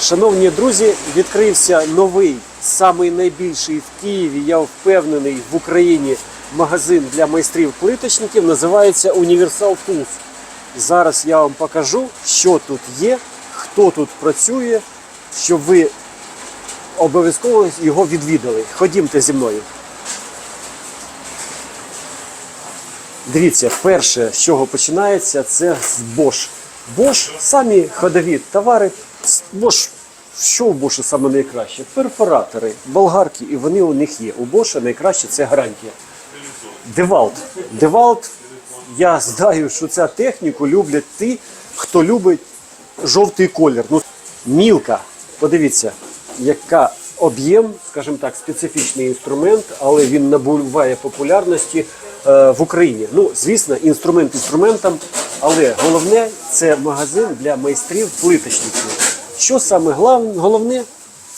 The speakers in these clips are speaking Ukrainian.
Шановні друзі, відкрився новий, самий найбільший в Києві, я впевнений, в Україні магазин для майстрів плиточників. Називається Universal Tools. Зараз я вам покажу, що тут є, хто тут працює, щоб ви обов'язково його відвідали. Ходімте зі мною. Дивіться, перше, з чого починається, це з Bosch. Bosch – самі ходові товари. Bosch, що у Bosch саме найкраще? Перфоратори, болгарки, і вони у них є. У Bosch найкраще це гарантія. Девалт. Девалт, я знаю, що цю техніку люблять ті, хто любить жовтий колір. Ну, мілка. Подивіться, яка об'єм, скажімо так, специфічний інструмент, але він набуває популярності в Україні. Ну, звісно, інструмент інструментом, але головне це магазин для майстрів плиточників. Що саме головне?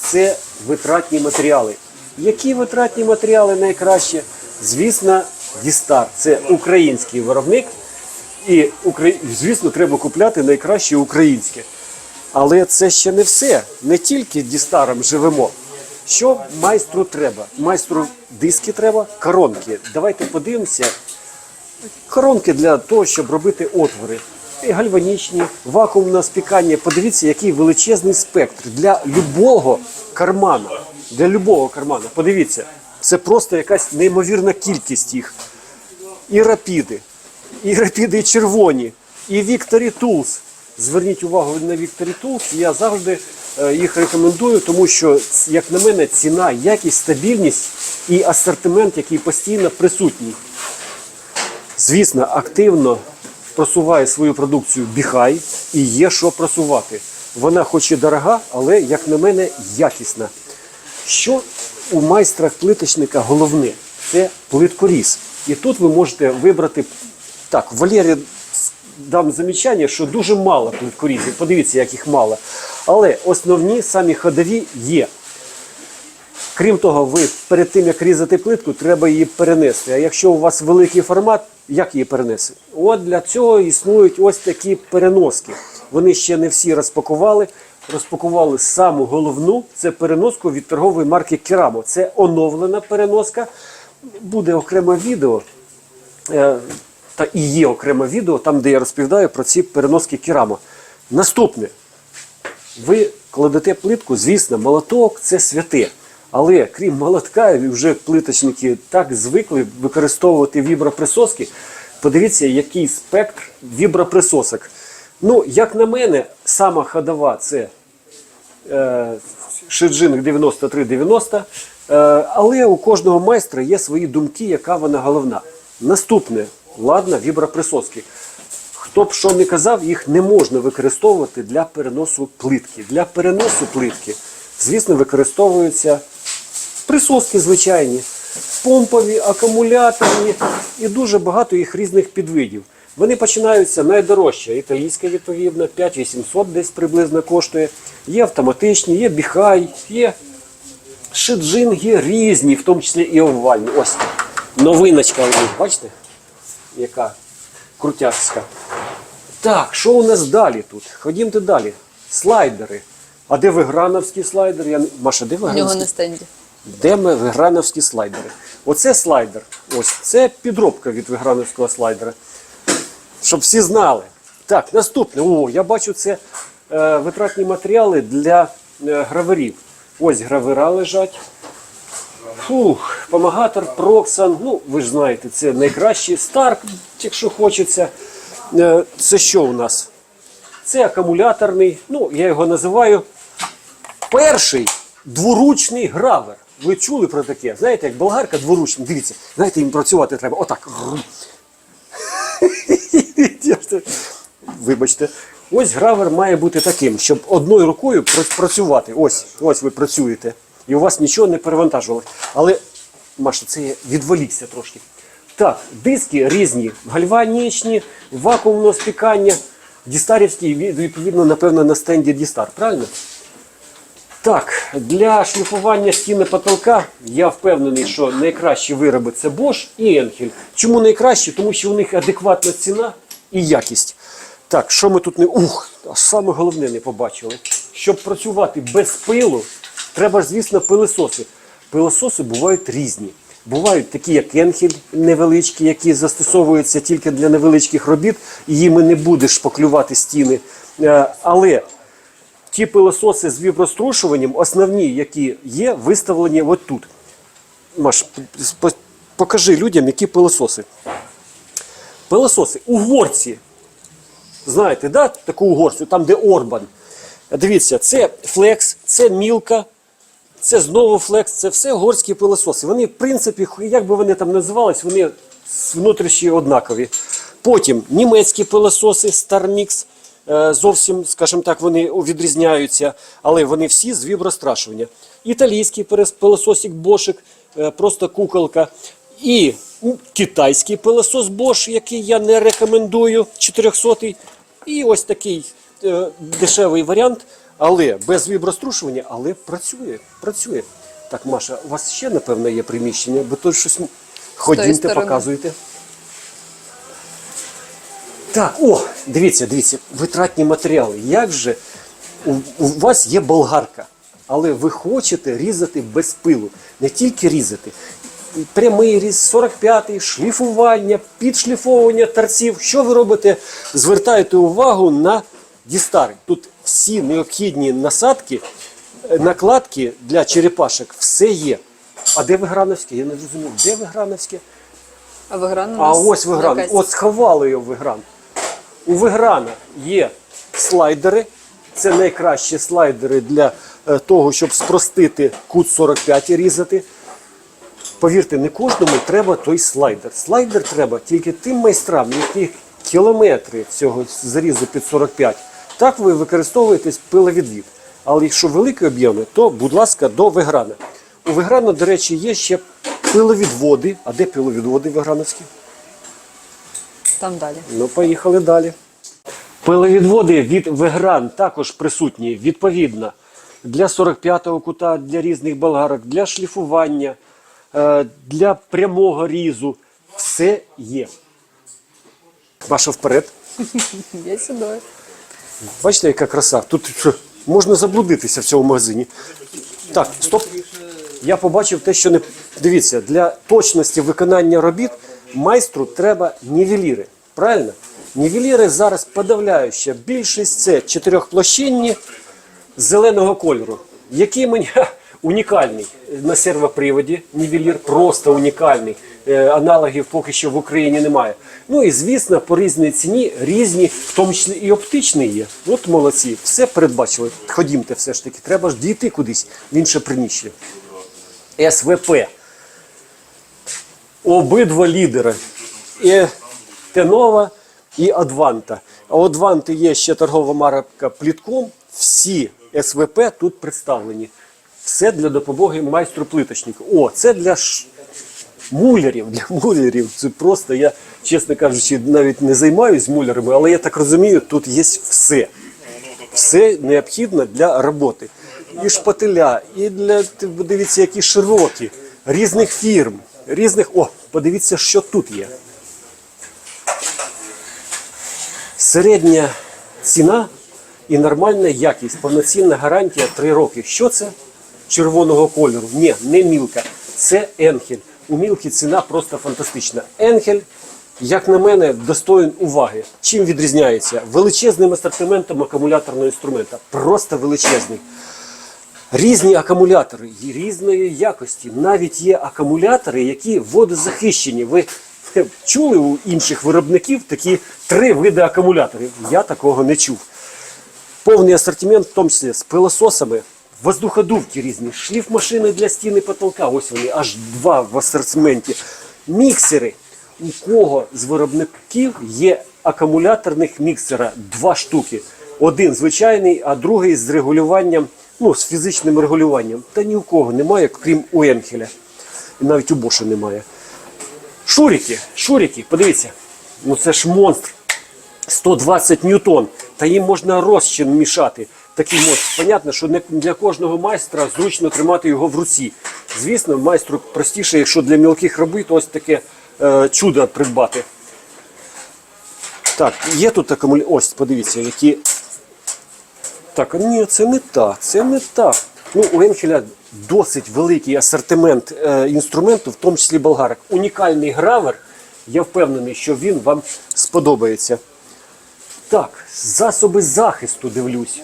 Це витратні матеріали. Які витратні матеріали найкраще? Звісно, Дістар. Це український виробник. І, звісно, треба купляти найкраще українське. Але це ще не все. Не тільки дістаром живемо. Що майстру треба? Майстру диски треба, коронки. Давайте подивимося. Коронки для того, щоб робити отвори. І гальванічні, вакуумне спікання. Подивіться, який величезний спектр для любого кармана. Для любого кармана. Подивіться, це просто якась неймовірна кількість їх. І рапіди, і рапіди червоні, і Victory Tools. Зверніть увагу на Victory Tools. Я завжди е, їх рекомендую, тому що, як на мене, ціна, якість, стабільність і асортимент, який постійно присутній. Звісно, активно просуває свою продукцію Біхай і є що просувати. Вона хоч і дорога, але, як на мене, якісна. Що у майстра плиточника головне? Це плиткоріз. І тут ви можете вибрати. Так, Валері дам замічання, що дуже мало плиткорізів. Подивіться, як їх мало. Але основні самі ходові є. Крім того, ви перед тим, як різати плитку, треба її перенести. А якщо у вас великий формат, як її перенести? От для цього існують ось такі переноски. Вони ще не всі розпакували. Розпакували саму головну це переноску від торгової марки Керамо. Це оновлена переноска. Буде окреме відео. Та і є окреме відео, там, де я розповідаю про ці переноски Керамо. Наступне. Ви кладете плитку, звісно, молоток це святе. Але крім молотка, вже плиточники так звикли використовувати віброприсоски. Подивіться, який спектр віброприсосок. Ну, як на мене, сама ходова це е, Шиджинг 9390. Е, але у кожного майстра є свої думки, яка вона головна. Наступне, ладно, віброприсоски. Хто б що не казав, їх не можна використовувати для переносу плитки. Для переносу плитки, звісно, використовуються присоски звичайні, помпові, акумуляторні і дуже багато їх різних підвидів. Вони починаються найдорожче, італійська відповідно, 5800 десь приблизно коштує. Є автоматичні, є біхай, є шиджин, є різні, в тому числі і овальні. Ось новиночка у них, бачите? Яка крутяцька. Так, що у нас далі тут? Ходімте далі. Слайдери. А де виграновські слайдери? Я... Маша, де У нього виграновські? на стенді. Де ми виграновські слайдери? Оце слайдер. Ось це підробка від виграновського слайдера. Щоб всі знали. Так, наступне. О, я бачу, це е, витратні матеріали для е, граверів. Ось гравера лежать. Фух, помагатор, Проксан. Ну, ви ж знаєте, це найкращий Старк, якщо хочеться. Е, це що у нас? Це акумуляторний, ну, я його називаю перший дворучний гравер. Ви чули про таке? Знаєте, як болгарка дворучна. Дивіться, знаєте, їм працювати треба. Отак. Вибачте. Ось гравер має бути таким, щоб одною рукою працювати. Ось, ось ви працюєте. І у вас нічого не перевантажувалось. Але, Маша, це я відволікся трошки. Так, диски різні, гальванічні, вакуумного спікання, дістарівські, відповідно, напевно, на стенді Дістар, правильно? Так, для шліфування стіни потолка я впевнений, що найкращі вироби це Bosch і Enfield. Чому найкращі? Тому що у них адекватна ціна і якість. Так, що ми тут не. Ух, саме головне не побачили. щоб працювати без пилу, треба ж, звісно, пилососи. Пилососи бувають різні. Бувають такі, як Енхель невеличкі, які застосовуються тільки для невеличких робіт, і їми не будеш шпаклювати стіни. Е, Але ті пилососи з віброструшуванням, основні, які є, виставлені от тут. Маш, покажи людям, які пилососи. Пилососи угорці. Знаєте, да, таку угорцю, там, де Орбан. Дивіться, це флекс, це мілка, це знову флекс, це все угорські пилососи. Вони, в принципі, як би вони там називались, вони внутрішні однакові. Потім німецькі пилососи, StarMix, е, зовсім, скажімо так, вони відрізняються, але вони всі з вібрострашування. Італійський пилососик Бошик, е, просто куколка. І китайський пилосос Bosch, який я не рекомендую, 400-й. І ось такий дешевий варіант, але без віброструшування, але працює. працює. Так, Маша, у вас ще, напевно, є приміщення, бо тут щось ходімте, сторони. показуйте. Так, о, дивіться, дивіться, витратні матеріали. Як же у, у вас є болгарка, але ви хочете різати без пилу, не тільки різати. Прямий різ, 45-й, шліфування, підшліфовування торців. Що ви робите? Звертаєте увагу на дістари. Тут всі необхідні насадки, е, накладки для черепашок, все є. А де Виграновське? Я не розумію, де Виграновське? А Вигран у А нас ось Вигран. якась- От сховали його Вигран. У Виграна є слайдери. Це найкращі слайдери для е, того, щоб спростити кут 45 і різати. Повірте, не кожному треба той слайдер. Слайдер треба тільки тим майстрам, які кілометри цього зарізу під 45. Так ви використовуєте пиловідвід. Але якщо великі об'єми, то, будь ласка, до Виграна. У Виграна, до речі, є ще пиловідводи. А де пиловідводи Виграновські? Там далі. Ну, поїхали далі. Пиловідводи від Вегран також присутні відповідно для 45-го кута, для різних болгарок, для шліфування, е, для прямого різу. Все є. Ваша вперед. Я сюди. Бачите, яка краса? Тут можна заблудитися в цьому магазині. Так, стоп. Я побачив те, що не. Дивіться, для точності виконання робіт майстру треба нівеліри. Правильно? Нівеліри зараз подавляюча. Більшість це чотирьохплощинні зеленого кольору, який мені унікальний на сервоприводі. Нівелір просто унікальний. Е, Аналогів поки що в Україні немає. Ну і звісно, по різній ціні різні, в тому числі і оптичний є. От молодці, все передбачили. Ходімте, все ж таки, треба ж дійти кудись в інше приміщення. СВП. Обидва лідери. І Тенова, і Адванта. А у Адванти є ще торгова марка Плітком. Всі СВП тут представлені. Все для допомоги майстру плиточнику. О, це для. Мулярів. Для мулярів. Це просто я, чесно кажучи, навіть не займаюсь мулярами, але я так розумію, тут є все. Все необхідне для роботи. І шпателя, і для подивіться, які широкі, різних фірм, різних. О, подивіться, що тут є. Середня ціна і нормальна якість, повноцінна гарантія 3 роки. Що це? Червоного кольору. Ні, не мілка. Це енхель. У мілки ціна просто фантастична. Енхель, як на мене, достоїн уваги. Чим відрізняється? Величезним асортиментом акумуляторного інструмента. Просто величезний. Різні акумулятори різної якості. Навіть є акумулятори, які водозахищені. Ви чули у інших виробників такі три види акумуляторів? Я такого не чув. Повний асортимент, в тому числі з пилососами, воздуходувки різні, шліфмашини для стіни потолка. Ось вони, аж два в асортименті. Міксери. У кого з виробників є акумуляторних міксера два штуки. Один звичайний, а другий з регулюванням, ну, з фізичним регулюванням. Та ні у кого немає, крім у Енхеля. І навіть у Боша немає. Шурики, шурики, подивіться. Ну це ж монстр. 120 ньютон. Та їм можна розчин мішати. Такий мост. Понятно, що не для кожного майстра зручно тримати його в руці. Звісно, майстру простіше, якщо для мілких робіт ось таке е, чудо придбати. Так, є тут акумулятор. Ось, подивіться, які Так, ні, це не так, це не так. Ну, у Енхеля досить великий асортимент е, інструменту, в тому числі болгарок. Унікальний гравер. Я впевнений, що він вам сподобається. Так, засоби захисту дивлюсь.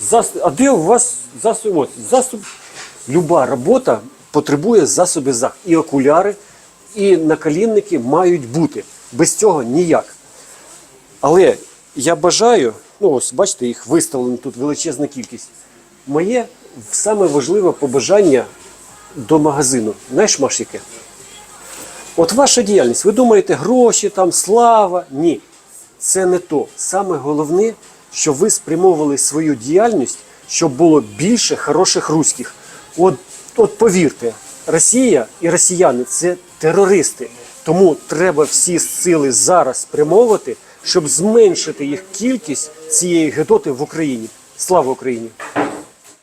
Зас... А де у вас засоб? Ось, засоб... Люба робота потребує засоби захисту. І окуляри, і наколінники мають бути. Без цього ніяк. Але я бажаю, ну ось бачите, їх виставлено тут величезна кількість. Моє саме важливе побажання до магазину. Знаєш, Маш, яке? От ваша діяльність, ви думаєте, гроші, там, слава? Ні. Це не то. Саме головне, що ви спрямовували свою діяльність, щоб було більше хороших руських. От, от повірте, Росія і росіяни це терористи. Тому треба всі сили зараз спрямовувати, щоб зменшити їх кількість цієї гедоти в Україні. Слава Україні!